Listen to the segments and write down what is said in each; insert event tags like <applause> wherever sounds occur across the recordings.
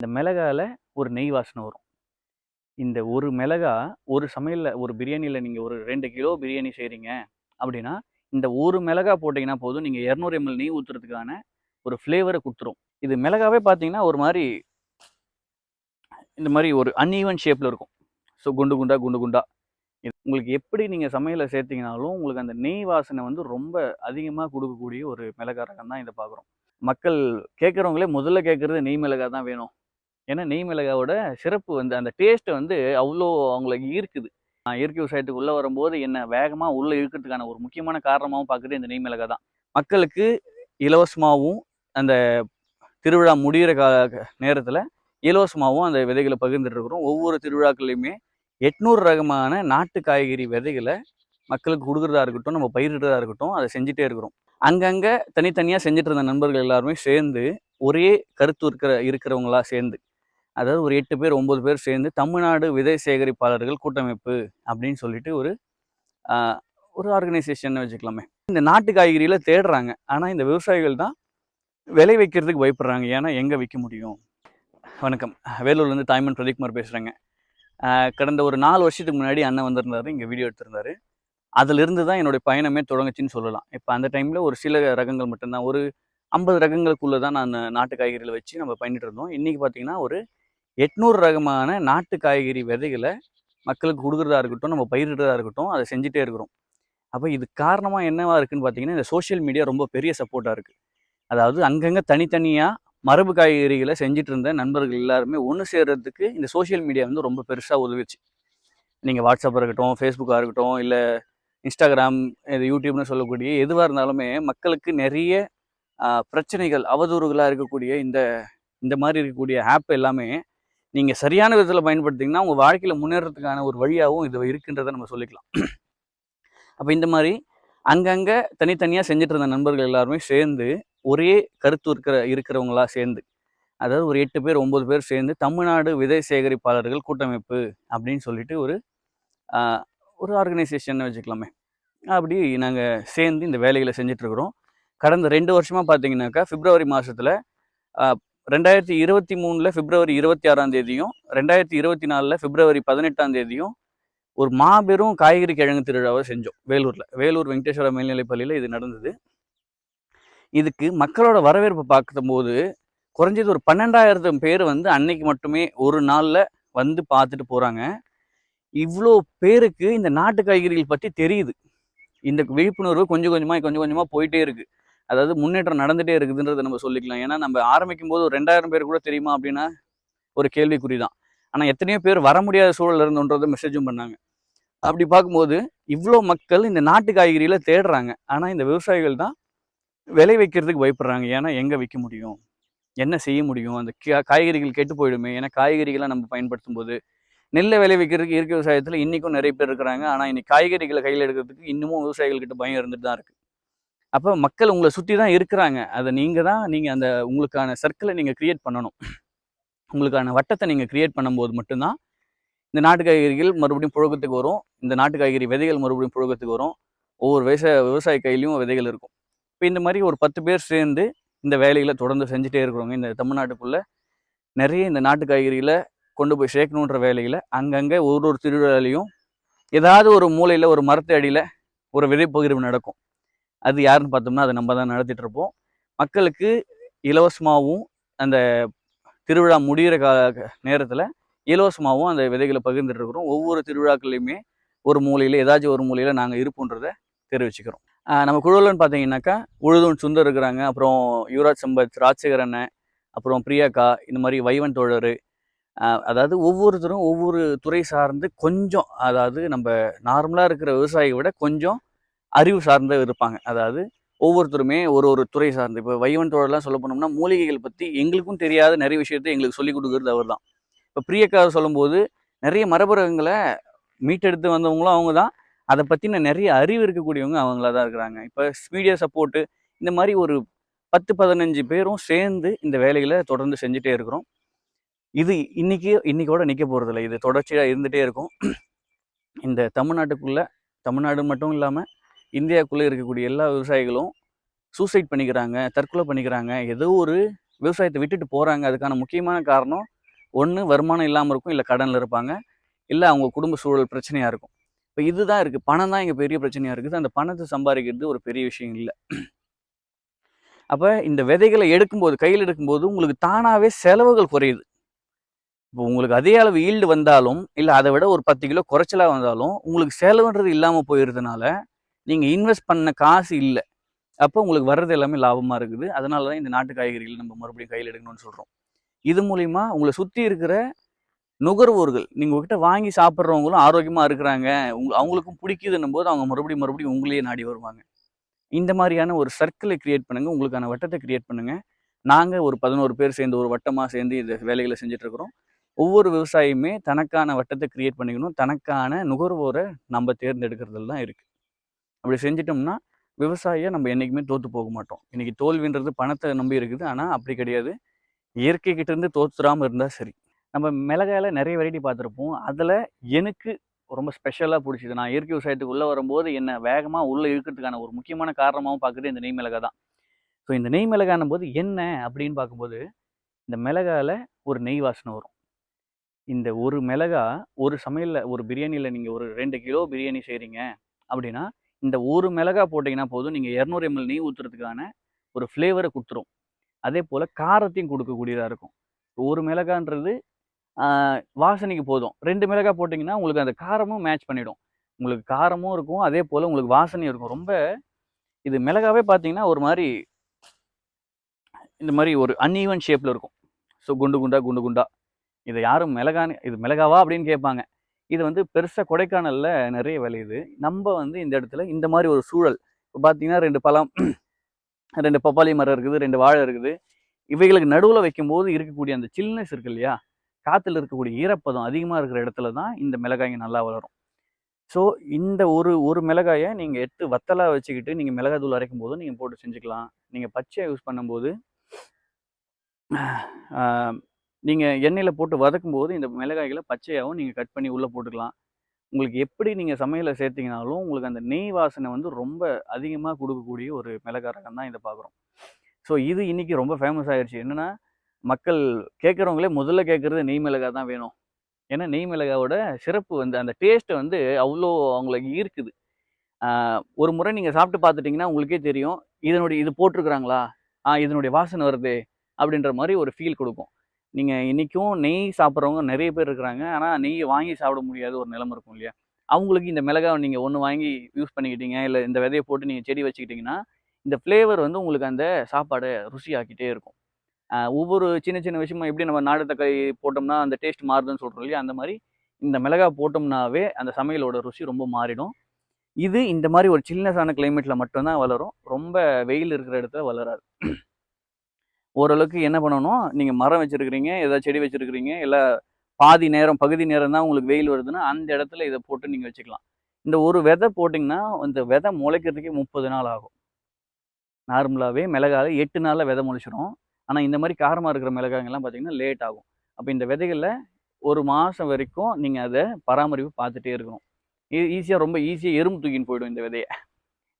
இந்த மிளகாவில் ஒரு நெய் வாசனை வரும். இந்த ஒரு மிளகா ஒரு சமையலில் ஒரு பிரியாணியில் நீங்கள் ஒரு ரெண்டு கிலோ பிரியாணி செய்கிறீங்க அப்படின்னா இந்த ஒரு மிளகா போட்டிங்கன்னா போதும். நீங்கள் இரநூறு எம்எல் நெய் ஊற்றுறதுக்கான ஒரு ஃப்ளேவரை கொடுத்துரும். இது மிளகாவே பார்த்தீங்கன்னா ஒரு மாதிரி இந்த மாதிரி ஒரு அன்ஈவன் ஷேப்பில் இருக்கும். ஸோ குண்டு குண்டா குண்டு குண்டா. இது உங்களுக்கு எப்படி நீங்கள் சமையலில் சேர்த்தீங்கனாலும் உங்களுக்கு அந்த நெய் வாசனை வந்து ரொம்ப அதிகமாக கொடுக்கக்கூடிய ஒரு மிளகா ரகம் தான் இதை பார்க்குறோம் மக்கள் கேட்குறவங்களே முதல்ல கேட்குறது நெய் மிளகா தான் வேணும். ஏன்னா நெய் மிளகாவோட சிறப்பு வந்து அந்த டேஸ்ட்டை வந்து அவ்வளோ அவங்களுக்கு ஈர்க்குது நான் இயற்கை விவசாயத்துக்கு உள்ளே வரும்போது என்ன வேகமாக உள்ளே இழுக்கிறதுக்கான ஒரு முக்கியமான காரணமாகவும் பார்க்குறது இந்த நெய் மிளகா தான். மக்களுக்கு இலவசமாகவும் அந்த திருவிழா முடிகிற கா நேரத்தில் இலவசமாகவும் அந்த விதைகளை பகிர்ந்துட்டு இருக்கிறோம். ஒவ்வொரு திருவிழாக்கள்லையுமே எட்நூறு ரகமான நாட்டு காய்கறி விதைகளை மக்களுக்கு கொடுக்குறதா இருக்கட்டும் நம்ம பயிரிடுறதா இருக்கட்டும் அதை செஞ்சுட்டே இருக்கிறோம். அங்கங்கே தனித்தனியாக செஞ்சுட்டு இருந்த நண்பர்கள் எல்லாருமே சேர்ந்து ஒரே கருத்து இருக்கிற இருக்கிறவங்களா சேர்ந்து அதாவது ஒரு எட்டு பேர் ஒம்பது பேர் சேர்ந்து தமிழ்நாடு விதை சேகரிப்பாளர்கள் கூட்டமைப்பு அப்படின்னு சொல்லிட்டு ஒரு ஒரு ஆர்கனைசேஷன் வச்சுக்கலாமே. இந்த நாட்டு காய்கறியில் தேடுறாங்க. ஆனால் இந்த விவசாயிகள் தான் விலை வைக்கிறதுக்கு பயப்படுறாங்க. ஏன்னா எங்கே விற்க முடியும்? வணக்கம். வேலூர்லேருந்து தாய்மன் பிரதீப்குமார் பேசுகிறேங்க கடந்த ஒரு நாலு வருஷத்துக்கு முன்னாடி அண்ணன் வந்திருந்தாரு இங்கே வீடியோ எடுத்திருந்தாரு. அதிலிருந்து தான் என்னுடைய பயணமே தொடங்குச்சுன்னு சொல்லலாம். இப்போ அந்த டைமில் ஒரு சில ரகங்கள் மட்டும்தான். ஒரு ஐம்பது ரகங்களுக்குள்ளே தான் நான் நாட்டு காய்கறிகளை வச்சு நம்ம பண்ணிட்டு இருந்தோம். இன்றைக்கி பார்த்தீங்கன்னா ஒரு எட்நூறு ரகமான நாட்டு காய்கறி விதைகளை மக்களுக்கு கொடுக்குறதா இருக்கட்டும் நம்ம பயிரிடுறதா இருக்கட்டும் அதை செஞ்சுட்டே இருக்கிறோம். அப்போ இது காரணமாக என்னவா இருக்குன்னு பார்த்தீங்கன்னா இந்த சோஷியல் மீடியா ரொம்ப பெரிய சப்போர்ட்டாக இருக்குது அதாவது அங்கங்கே தனித்தனியாக மரபு காய்கறிகளை செஞ்சுட்டு இருந்த நண்பர்கள் எல்லாருமே ஒன்று சேர்கிறதுக்கு இந்த சோஷியல் மீடியா வந்து ரொம்ப பெருசாக உதவிச்சு. நீங்கள் வாட்ஸ்அப்பாக இருக்கட்டும் ஃபேஸ்புக்காக இருக்கட்டும் இல்லை இன்ஸ்டாகிராம் இது யூடியூப்னு சொல்லக்கூடிய எதுவாக இருந்தாலுமே மக்களுக்கு நிறைய பிரச்சனைகள் அவதூறுகளாக இருக்கக்கூடிய இந்த இந்த மாதிரி இருக்கக்கூடிய ஆப் எல்லாமே நீங்கள் சரியான விதத்தில் பயன்படுத்திங்கன்னா உங்கள் வாழ்க்கையில் முன்னேறதுக்கான ஒரு வழியாகவும் இது இருக்குன்றதை நம்ம சொல்லிக்கலாம். அப்போ இந்த மாதிரி அங்கங்கே தனித்தனியாக செஞ்சுட்டு இருந்த நண்பர்கள் எல்லாருமே சேர்ந்து ஒரே கருத்து இருக்கிற இருக்கிறவங்களா சேர்ந்து அதாவது ஒரு எட்டு பேர் ஒம்பது பேர் சேர்ந்து தமிழ்நாடு விதை சேகரிப்பாளர்கள் கூட்டமைப்பு அப்படின்னு சொல்லிட்டு ஒரு ஒரு ஆர்கனைசேஷன் வச்சுக்கலாமே. அப்படி நாங்கள் சேர்ந்து இந்த வேலைகளை செஞ்சிட்ருக்குறோம் கடந்த ரெண்டு வருஷமாக பார்த்தீங்கன்னாக்கா பிப்ரவரி மாதத்தில் ரெண்டாயிரத்தி இருபத்தி மூணில் பிப்ரவரி இருபத்தி ஆறாம் தேதியும் ரெண்டாயிரத்தி இருபத்தி நாலில் பிப்ரவரி பதினெட்டாம் தேதியும் ஒரு மாபெரும் காய்கறி கிழங்கு திருவிழாவை செஞ்சோம் வேலூரில். வேலூர் வெங்கடேஸ்வர மேல்நிலைப் பள்ளியில் இது நடந்தது. இதுக்கு மக்களோட வரவேற்பை பார்க்கும்போது குறைஞ்சது ஒரு பன்னெண்டாயிரத்து பேர் வந்து அன்னைக்கு மட்டுமே ஒரு நாளில் வந்து பார்த்துட்டு போகிறாங்க இவ்வளோ பேருக்கு இந்த நாட்டு காய்கறிகள் பற்றி தெரியுது. இந்த விழிப்புணர்வு கொஞ்சம் கொஞ்சமாக கொஞ்சம் கொஞ்சமாக போயிட்டே இருக்குது அதாவது முன்னேற்றம் நடந்துகிட்டே இருக்குதுன்றதை நம்ம சொல்லிக்கலாம். ஏன்னா நம்ம ஆரம்பிக்கும் போது ஒரு ரெண்டாயிரம் பேர் கூட தெரியுமா அப்படின்னா ஒரு கேள்விக்குறி தான் ஆனால் எத்தனையோ பேர் வர முடியாத சூழல் இருந்துன்றதை மெசேஜும் பண்ணாங்க. அப்படி பார்க்கும்போது இவ்வளோ மக்கள் இந்த நாட்டு காய்கறியில் தேடுறாங்க. ஆனால் இந்த விவசாயிகள் தான் விலை வைக்கிறதுக்கு பயப்படுறாங்க. ஏன்னா எங்கே விற்க முடியும்? என்ன செய்ய முடியும்? அந்த காய்கறிகள் கெட்டு போயிடுமே. ஏன்னா காய்கறிகளை நம்ம பயன்படுத்தும் போது நெல்லை விளைவிக்கிறதுக்கு இயற்கை விவசாயத்தில் இன்றைக்கும் நிறைய பேர் இருக்கிறாங்க. ஆனால் இன்னைக்கு காய்கறிகளை கையில் எடுக்கிறதுக்கு இன்னமும் விவசாயிகள்கிட்ட பயம் இருந்துட்டு தான் இருக்குது அப்போ மக்கள் உங்களை சுற்றி தான் இருக்கிறாங்க. அதை நீங்கள் தான் நீங்கள் அந்த உங்களுக்கான சர்க்கிளை நீங்கள் க்ரியேட் பண்ணணும். உங்களுக்கான வட்டத்தை நீங்கள் க்ரியேட் பண்ணும்போது மட்டும்தான் இந்த நாட்டு காய்கறிகள் மறுபடியும் புழக்கத்துக்கு வரும். இந்த நாட்டு காய்கறி விதைகள் மறுபடியும் புழக்கத்துக்கு வரும். ஒவ்வொரு விவசாய விவசாய கையிலையும் விதைகள் இருக்கும். இப்போ இந்த மாதிரி ஒரு பத்து பேர் சேர்ந்து இந்த வேலைகளை தொடர்ந்து செஞ்சுட்டே இருக்கிறவங்க இந்த தமிழ்நாட்டுக்குள்ளே நிறைய இந்த நாட்டு காய்கறிகளை கொண்டு போய் சேர்க்கணுன்ற வேலையில் அங்கங்கே ஒரு ஒரு திருவிழாலையும் ஏதாவது ஒரு மூலையில் ஒரு மரத்து அடியில் ஒரு விதை பகிர்வு நடக்கும். அது யாருன்னு பார்த்தோம்னா அதை நம்ம தான் நடத்திட்டு இருப்போம். மக்களுக்கு இலவசமாகவும் அந்த திருவிழா முடிகிற கால நேரத்தில் இலவசமாகவும் அந்த விதைகளை பகிர்ந்துட்டு இருக்கிறோம். ஒவ்வொரு திருவிழாக்கள்லையுமே ஒரு மூலையில் ஏதாச்சும் ஒரு மூலையில் நாங்கள் இருப்போன்றதை தெரிவிச்சுக்கிறோம். நம்ம குழுவில்னு பார்த்தீங்கன்னாக்கா உழுதுன் சுந்தர் இருக்கிறாங்க. அப்புறம் யுவராஜ் சம்பத் ராஜசேகர் அண்ணன் அப்புறம் பிரியாக்கா இந்த மாதிரி வைவன் தோழர். அதாவது ஒவ்வொருத்தரும் ஒவ்வொரு துறை சார்ந்து கொஞ்சம் அதாவது நம்ம நார்மலாக இருக்கிற விவசாயியை விட கொஞ்சம் அறிவு சார்ந்து இருப்பாங்க. அதாவது ஒவ்வொருத்தருமே ஒரு ஒரு துறை சார்ந்து. இப்போ வைவன் தோழர்லாம் சொல்ல போனோம்னா மூலிகைகள் பற்றி எங்களுக்கும் தெரியாத நிறைய விஷயத்தை எங்களுக்கு சொல்லிக் கொடுக்குறது அவர் தான் இப்போ பிரியக்கா சொல்லும்போது நிறைய மரபுரகங்களை மீட்டெடுத்து வந்தவங்களும் அவங்க தான் அதை பற்றின நிறைய அறிவு இருக்கக்கூடியவங்க அவங்களா தான் இருக்கிறாங்க. இப்போ மீடியா சப்போர்ட்டு இந்த மாதிரி ஒரு பத்து பதினஞ்சு பேரும் சேர்ந்து இந்த வேலைகளை தொடர்ந்து செஞ்சுட்டே இருக்கிறோம். இது இன்னைக்கு இன்னைக்கோட நிற்க போகிறதில்ல இது தொடர்ச்சியாக இருந்துகிட்டே இருக்கும். இந்த தமிழ்நாட்டுக்குள்ளே தமிழ்நாடு மட்டும் இல்லாமல் இந்தியாவுக்குள்ளே இருக்கக்கூடிய எல்லா விவசாயிகளும் சூசைட் பண்ணிக்கிறாங்க தற்கொலை பண்ணிக்கிறாங்க ஏதோ ஒரு விவசாயத்தை விட்டுட்டு போகிறாங்க அதுக்கான முக்கியமான காரணம் ஒன்று வருமானம் இல்லாமல் இருக்கும் இல்லை கடனில் இருப்பாங்க இல்லை அவங்க குடும்ப சூழல் பிரச்சனையாக இருக்கும். இப்போ இதுதான் இருக்குது பணம் தான் இங்கே பெரிய பிரச்சனையாக இருக்குது. அந்த பணத்தை சம்பாதிக்கிறது ஒரு பெரிய விஷயம் இல்லை. அப்போ இந்த விதைகளை எடுக்கும்போது கையில் எடுக்கும்போது உங்களுக்கு தானாகவே செலவுகள் குறையுது. இப்போ உங்களுக்கு அதே அளவு ஈல்டு வந்தாலும் இல்லை அதை விட ஒரு பத்து கிலோ குறைச்சலாக வந்தாலும் உங்களுக்கு செலவுன்றது இல்லாமல் போயிருந்தனால நீங்கள் இன்வெஸ்ட் பண்ண காசு இல்லை. அப்போ உங்களுக்கு வர்றது எல்லாமே லாபமாக இருக்குது. அதனால தான் இந்த நாட்டு காய்கறிகள் நம்ம மறுபடியும் கையில் எடுக்கணும்னு சொல்கிறோம் இது மூலிமா உங்களை சுற்றி இருக்கிற நுகர்வோர்கள் நீங்கள் உங்ககிட்ட வாங்கி சாப்பிட்றவங்களும் ஆரோக்கியமாக இருக்கிறாங்க. உங்க அவங்களுக்கும் பிடிக்குதுன்னும் போது அவங்க மறுபடியும் மறுபடியும் உங்களையே நாடி வருவாங்க. இந்த மாதிரியான ஒரு சர்க்கிளை கிரியேட் பண்ணுங்கள் உங்களுக்கான வட்டத்தை கிரியேட் பண்ணுங்கள் நாங்கள் ஒரு பதினோரு பேர் சேர்ந்து ஒரு வட்டமாக சேர்ந்து இந்த வேலைகளை செஞ்சிட்ருக்குறோம் ஒவ்வொரு விவசாயியுமே தனக்கான வட்டத்தை கிரியேட் பண்ணிக்கணும். தனக்கான நுகர்வோரை நம்ம தேர்ந்தெடுக்கிறதுல தான் இருக்குது அப்படி செஞ்சிட்டோம்னா விவசாயியை நம்ம என்றைக்குமே தோற்று போக மாட்டோம். இன்றைக்கி தோல்வின்றது பணத்தை நம்பி இருக்குது. ஆனால் அப்படி கிடையாது. இயற்கைக்கிட்டேருந்து தோற்றுறாமல் இருந்து தோத்துறாமல் இருந்தால் சரி. நம்ம மிளகாயில் நிறைய வெரைட்டி பார்த்துருப்போம். அதில் எனக்கு ரொம்ப ஸ்பெஷலாக பிடிச்சிது. நான் இயற்கை விவசாயத்துக்குள்ளே வரும்போது என்னை வேகமாக உள்ளே இழுக்கிறதுக்கான ஒரு முக்கியமான காரணமாகவும் பார்க்குறது இந்த நெய் மிளகா தான். ஸோ இந்த நெய் மிளகான போது என்ன அப்படின்னு பார்க்கும்போது இந்த மிளகாயில் ஒரு நெய் வாசனை வரும். இந்த ஒரு மிளகா ஒரு சமையலில் ஒரு பிரியாணியில் நீங்கள் ஒரு ரெண்டு கிலோ பிரியாணி செய்கிறீங்க அப்படின்னா இந்த ஒரு மிளகா போட்டிங்கன்னா போதும். நீங்கள் இரநூறு எம்எல் நெய் ஊற்றுறதுக்கான ஒரு ஃப்ளேவரை கொடுத்துரும். அதே போல் காரத்தையும் கொடுக்கக்கூடியதாக இருக்கும். ஒரு மிளகான்றது வாசனைக்கு போதும். ரெண்டு மிளகா போட்டிங்கன்னா உங்களுக்கு அந்த காரமும் மேட்ச் பண்ணிடும். உங்களுக்கு காரமும் இருக்கும். அதே போல் உங்களுக்கு வாசனையும் இருக்கும். ரொம்ப இது மிளகாவே பார்த்தீங்கன்னா ஒரு மாதிரி இந்த மாதிரி ஒரு அன்ஈவன் ஷேப்பில் இருக்கும். ஸோ குண்டு குண்டா குண்டு குண்டா. இதை யாரும் மிளகான்னு இது மிளகாவா அப்படின்னு கேட்பாங்க. இது வந்து பெருசாக கொடைக்கானலில் நிறைய விளையுது நம்ம வந்து இந்த இடத்துல இந்த மாதிரி ஒரு சூழல். இப்போ பார்த்தீங்கன்னா ரெண்டு பழம் <clears throat> ரெண்டு பப்பாளி மரம் இருக்குது ரெண்டு வாழை இருக்குது. இவைகளுக்கு நடுவில் வைக்கும்போது இருக்கக்கூடிய அந்த சில்னஸ் இருக்கு இல்லையா? காற்றுல இருக்கக்கூடிய ஈரப்பதம் அதிகமாக இருக்கிற இடத்துல தான் இந்த மிளகாய்ங்க நல்லா வளரும். ஸோ இந்த ஒரு ஒரு மிளகாயை நீங்கள் எட்டு வத்தலாக வச்சுக்கிட்டு நீங்கள் மிளகாய் தூள் அரைக்கும் போது நீங்கள் போட்டு செஞ்சுக்கலாம். நீங்கள் பச்சையாக யூஸ் பண்ணும்போது நீங்கள் எண்ணெயில் போட்டு வதக்கும் போது இந்த மிளகாய்களை பச்சையாகவும் நீங்கள் கட் பண்ணி உள்ளே போட்டுக்கலாம். உங்களுக்கு எப்படி நீங்கள் சமையலில் சேர்த்தீங்கனாலும் உங்களுக்கு அந்த நெய் வாசனை வந்து ரொம்ப அதிகமாக கொடுக்கக்கூடிய ஒரு மிளகாய் ரகம் தான் இதை பார்க்குறோம். ஸோ இது இன்றைக்கி ரொம்ப ஃபேமஸ் ஆகிடுச்சு என்னென்னா மக்கள் கேட்குறவங்களே முதல்ல கேட்குறது நெய் மிளகாய் தான் வேணும். ஏன்னா நெய் மிளகாவோட சிறப்பு வந்து அந்த டேஸ்ட்டை வந்து அவ்வளோ அவங்களுக்கு ஈர்க்குது. ஒரு முறை நீங்கள் சாப்பிட்டு பார்த்துட்டிங்கன்னா உங்களுக்கே தெரியும். இதனுடைய இது போட்டிருக்கிறாங்களா? இதனுடைய வாசனை வருது அப்படின்ற மாதிரி ஒரு ஃபீல் கொடுக்கும். நீங்கள் இன்றைக்கும் நெய் சாப்பிட்றவங்க நிறைய பேர் இருக்கிறாங்க. ஆனால் நெய் வாங்கி சாப்பிட முடியாத ஒரு நிலைமை இருக்கும் இல்லையா? அவங்களுக்கு இந்த மிளகாவை நீங்கள் ஒன்று வாங்கி யூஸ் பண்ணிக்கிட்டீங்க இல்லை இந்த விதையை போட்டு நீங்கள் செடி வச்சுக்கிட்டிங்கன்னா இந்த ஃப்ளேவர் வந்து உங்களுக்கு அந்த சாப்பாடை ருசியாக்கிட்டே இருக்கும். ஒவ்வொரு சின்ன சின்ன விஷயமா எப்படி நம்ம நாடு தக்காளி போட்டோம்னா அந்த டேஸ்ட் மாறுதுன்னு சொல்கிறோம் இல்லையா? அந்த மாதிரி இந்த மிளகாய் போட்டோம்னாவே அந்த சமையலோட ருசி ரொம்ப மாறிடும். இது இந்த மாதிரி ஒரு சில்னஸான கிளைமேட்டில் மட்டும்தான் வளரும். ரொம்ப வெயில் இருக்கிற இடத்துல வளராது. ஓரளவுக்கு என்ன பண்ணணும்? நீங்கள் மரம் வச்சுருக்கிறீங்க ஏதாவது செடி வச்சுருக்கிறீங்க இல்லை பாதி நேரம் பகுதி நேரம் தான் உங்களுக்கு வெயில் வருதுன்னா அந்த இடத்துல இதை போட்டு நீங்கள் வச்சுக்கலாம். இந்த ஒரு விதை போட்டிங்கன்னா இந்த விதை முளைக்கிறதுக்கே முப்பது நாள் ஆகும். நார்மலாகவே மிளகாய் எட்டு நாளில் விதை முளைச்சிரும். ஆனால் இந்த மாதிரி காரமாக இருக்கிற மிளகாய்ங்கெல்லாம் பார்த்தீங்கன்னா லேட் ஆகும். அப்போ இந்த விதைகளில் ஒரு மாதம் வரைக்கும் நீங்கள் அதை பராமரிப்பு பார்த்துட்டே இருக்கணும். இது ஈஸியாக ரொம்ப ஈஸியாக எறும்பு தூக்கின்னு போயிடும் இந்த விதையை.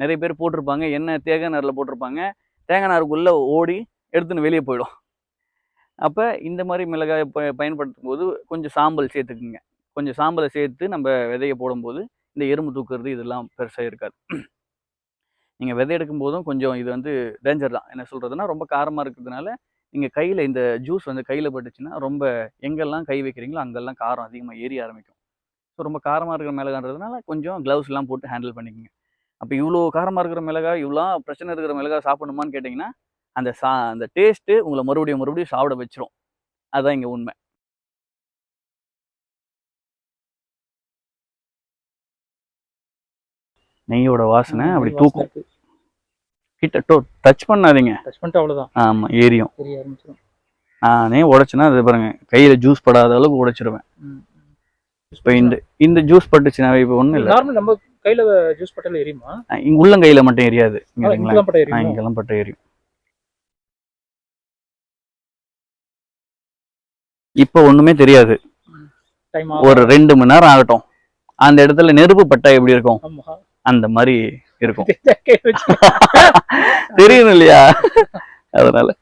நிறைய பேர் போட்டிருப்பாங்க என்ன தேங்காய் நாரில் போட்டிருப்பாங்க. தேங்காய் நாருக்குள்ளே ஓடி எடுத்துன்னு வெளியே போயிடும். அப்போ இந்த மாதிரி மிளகாய் ப பயன்படுத்தும் போது கொஞ்சம் சாம்பல் சேர்த்துக்குங்க. கொஞ்சம் சாம்பலை சேர்த்து நம்ம விதையை போடும்போது இந்த எறும்பு தூக்குறது இதெல்லாம் பெருசாக இருக்காது. நீங்கள் விதை எடுக்கும் போதும் கொஞ்சம் இது வந்து டேஞ்சர் தான். என்ன சொல்கிறதுனா ரொம்ப காரமாக இருக்கிறதுனால நீங்கள் கையில் இந்த ஜூஸ் வந்து கையில் பட்டுச்சுன்னா ரொம்ப எங்கெல்லாம் கை வைக்கிறீங்களோ அங்கெல்லாம் காரம் அதிகமாக ஏறி ஆரம்பிக்கும். ஸோ ரொம்ப காரமாக இருக்கிற மிளகான்றதுனால கொஞ்சம் க்ளவுஸ்லாம் போட்டு ஹேண்டில் பண்ணிக்கோங்க. அப்போ இவ்வளோ காரமாக இருக்கிற மிளகாய் இவ்வளோ பிரச்சனை இருக்கிற மிளகாய் சாப்பிடணுமான்னு கேட்டிங்கன்னா அந்த சா அந்த டேஸ்ட்டு உங்களை மறுபடியும் மறுபடியும் சாப்பிட வச்சிரும். அதுதான் இங்கே உண்மை. நெய்யோட வாசனை அப்படி தூக்கும். கிட்ட டோ டச் பண்ணாதீங்க. டச் பண்ணிட்டு அவ்வளவுதான். ஆமாம் ஏரியும் நானே உடைச்சுன்னா அது பாருங்க கையில் ஜூஸ் படாத அளவுக்கு உடைச்சிருவேன். இப்போ இந்த இந்த ஜூஸ் பட்டுச்சுன்னா இப்போ ஒன்றும் இல்லை. நார்மல் நம்ம கையில ஜூஸ் பட்டால எரியுமா? இங்கே உள்ளங்கையில் மட்டும் எரியாது. இங்கெல்லாம் பட்டா எரியுமா. இப்போ ஒண்ணுமே தெரியாது. ஒரு ரெண்டு மணி நேரம் ஆகட்டும். அந்த இடத்துல நெருப்பு பட்டா எப்படி இருக்கும்? அந்த மாதிரி இருக்கும். <laughs> தெரியும் இல்லையா? அதனால